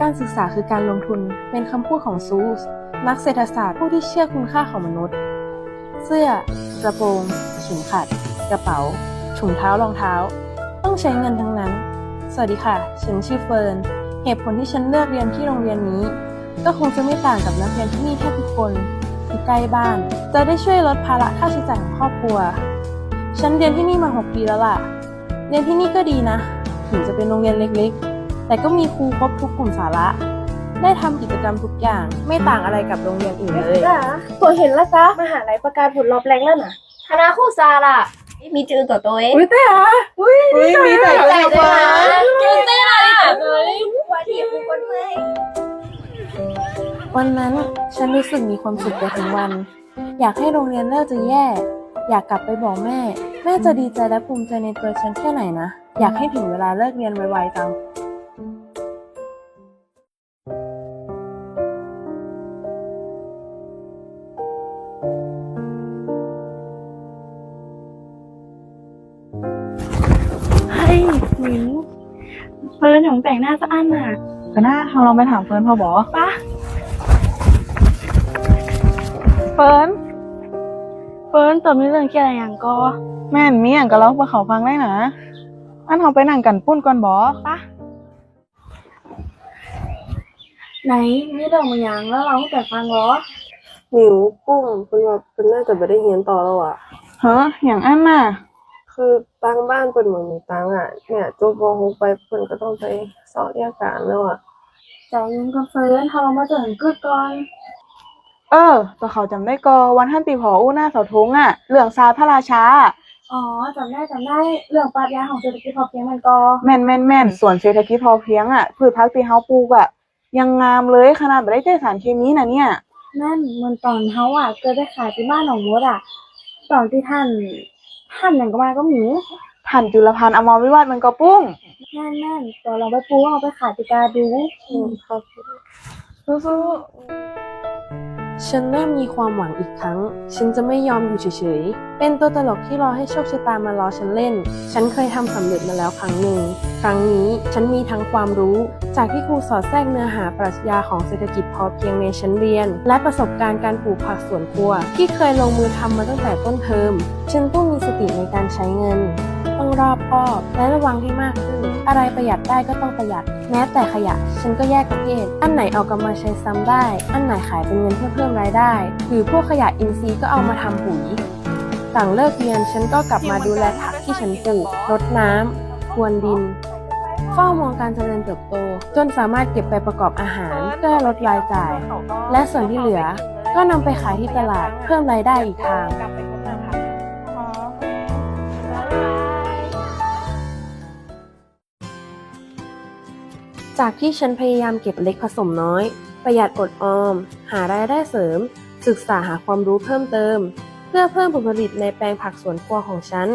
การศึกษาคือการลงทุนเป็นคำพูดของซูสนักเศรษฐศาสตร์ผู้ที่เชื่อคุณค่าของมนุษย์ เสื้อ กระโปรงเข็มขัด กระเป๋า ถุงเท้ารองเท้า ต้องใช้เงินทั้งนั้น สวัสดีค่ะ ฉันชื่อเฟิร์น เหตุผลที่ฉันเลือกเรียนที่โรงเรียนนี้ ก็คงจะไม่ต่างกับนักเรียนที่นี่แทบทุกคนคือใกล้บ้าน จะได้ช่วยลดภาระค่าใช้จ่ายของครอบครัว ฉันเรียนที่นี่มา 6 ปีแล้วล่ะ เรียนที่นี่ก็ดีนะ ถึงจะเป็นโรงเรียนเล็กๆ แต่ก็มีครูครบทุกกลุ่มสาระ ได้ทำกิจกรรมทุกอย่าง ไม่ต่างอะไรกับโรงเรียนอื่นเลยจ้าตัวเห็นแล้วจ้ามหาลัยประกาศผลรอบแรกแล้วนะคณะครูซาล่ะมีจือตัวตัวเองอุ้ยแต่อะอุ้ยอุ้ยมีแต่ใจเรื่องด้วยฟ้านะจือเต้นอะไรอะวันที่ผู้คนเมื่อยวันนั้นฉันรู้สึกมีความสุขไปทั้งวัน อยากให้โรงเรียนเลิกจะแย่ อยากกลับไปบอกแม่ แม่จะดีใจและภูมิใจในตัวฉันแค่ไหนนะ อยากให้ถึงเวลาเลิกเรียนไวๆจัง ฟิร์นของแต่งหน้าสะอันน่ะก็น่าเราลองไปถามเฟิร์นพอบอปะเฟิร์นเฟิร์นตัวมีเรื่องเกี่ยวอะไรอย่างก็แม่นมีอย่างกับเรามาเขาฟังได้นะอันเราไปนั่งกันปุ้นก่อนบอปะไหนมีเรื่องมาอย่างแล้วเราแต่ฟังเหรอหมิวปุ้งเพิ่นว่าเพิ่นน่าจะไม่ได้เรียนต่อแล้วอะเฮ้ออย่างอันน่ะ คือตั้งบ้านเพิ่นเหมือนมีตังค์อะ เนี่ยจบม .6 ไปเพิ่นก็ต้องไปสอบราชการแล้วอะใจเย็นก่อนเฟิร์นถ้าเรามาเจอกันกึดก่อน เออแต่เขาจำได้กอวันท่านตีผออู้หน้าเสาธงอะเรื่องซาพระราชา อ๋อจำได้จำได้เรื่องปรัชญาของเศรษฐกิจพอเพียงมันก็ แม่นแม่นแม่นส่วนเศรษฐกิจพอเพียงอะพืชพักที่เฮาปลูกอะยังงามเลยขนาดไม่ได้ใช้สารเคมีนะเนี่ย นั่นเหมันตอนเขาอะเกิดได้ขายที่บ้านหนองมดอะ ตอนที่ท่าน ท่านอย่างก็มาก็หมิวท่านจุลพันธ์อมรวิวัฒน์มันก็ปุ้งแน่นแน่นตอนเราไปปูเอาไปขายติกาดูอืมครับสู้ ฉันเริ่มมีความหวังอีกครั้ง ฉันจะไม่ยอมอยู่เฉยๆ เป็นตัวตลกที่รอให้โชคชะตามารอฉันเล่น ฉันเคยทำสำเร็จมาแล้วครั้งหนึ่ง ครั้งนี้ฉันมีทั้งความรู้ จากที่ครูสอดแทรกเนื้อหาปรัชญาของเศรษฐกิจพอเพียงในชั้นเรียน และประสบการณ์การปลูกผักสวนครัว ที่เคยลงมือทำมาตั้งแต่ต้นเทอม ฉันต้องมีสติในการใช้เงิน ต้องรอบคอบและระวังให้มากขึ้น อะไรประหยัดได้ก็ต้องประหยัด แม้แต่ขยะ ฉันก็แยกประเภท อันไหนเอากลับมาใช้ซ้ำได้ อันไหนขายเป็นเงินเพื่อเพิ่มรายได้ หรือพวกขยะอินทรีย์ก็เอามาทำปุ๋ยหลังเลิกเรียนฉันก็กลับมาดูแลผักที่ฉันปลูกรดน้ำพรวนดินเฝ้ามองการเจริญเติบโต จนสามารถเก็บไปประกอบอาหารเพื่อลดรายจ่าย และส่วนที่เหลือก็นำไปขายที่ตลาดเพิ่มรายได้อีกทาง จากที่ฉันพยายามเก็บเล็กผสมน้อย ประหยัดอดออม หารายได้เสริม ศึกษาหาความรู้เพิ่มเติม เพื่อเพิ่มผลผลิตในแปลงผักสวนครัวของฉัน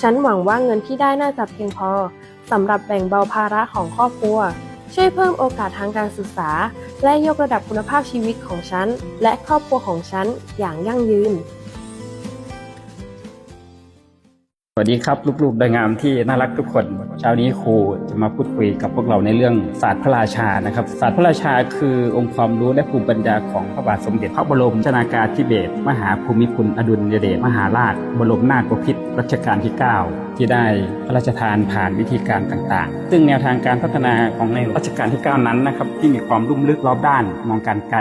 ฉันหวังว่าเงินที่ได้น่าจะเพียงพอสำหรับแบ่งเบาภาระของครอบครัว ช่วยเพิ่มโอกาสทางการศึกษา และยกระดับคุณภาพชีวิตของฉัน และครอบครัวของฉันอย่างยั่งยืน สวัสดีครับลูกๆดยงามที่น่ารักทุกคน เช้านี้ครูจะมาพูดคุยกับพวกเราในเรื่องศาสตร์พระราชานะครับศาสตร์พระราชาคือองค์ความรู้และภูมิปัญญาของพระบาทสมเด็จพระบรมชนากาธิเบศรมหาภูมิพลอดุลยเดชมหาราช บรมนาถบพิตรรัชกาลที่ 9 ที่ได้พระราชทานผ่านวิธีการต่างๆ ซึ่งแนวทางการพัฒนาของในรัชกาลที่ 9 นั้นนะครับที่มีความลุ่มลึกรอบด้านมองการไกล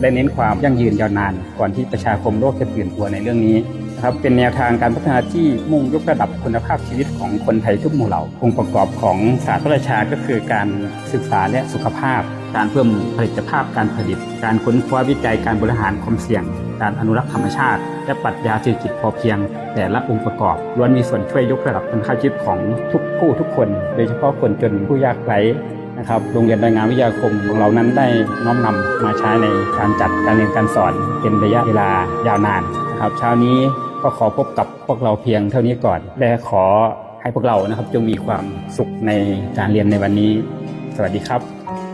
และเน้นความยั่งยืนยาวนาน ก่อนที่ประชาคมโลกจะตื่นตัวในเรื่องนี้ นะครับ เป็นแนวทางการพัฒนาที่มุ่งยกระดับคุณภาพชีวิตของคนไทยทุกหมู่เหล่าองค์ประกอบของศาสตร์พระราชาก็คือการศึกษาและสุขภาพ การเพิ่มผลิตภาพการผลิต การค้นคว้าวิจัยการบริหารความเสี่ยง การอนุรักษ์ธรรมชาติ และปรัชญาเศรษฐกิจพอเพียง แต่ละองค์ประกอบล้วนมีส่วนช่วยยกระดับคุณภาพชีวิตของทุกผู้ทุกคน โดยเฉพาะคนจนผู้ยากไร้นะครับโรงเรียนรายงานวิทยาคมของเรานั้นได้น้อมนำมาใช้ในการจัดการเรียนการสอนเป็นระยะเวลายาวนานนะครับเช้านี้ ก็ขอพบกับพวกเราเพียงเท่านี้ก่อน และขอให้พวกเรานะครับจงมีความสุขในการเรียนในวันนี้ สวัสดีครับ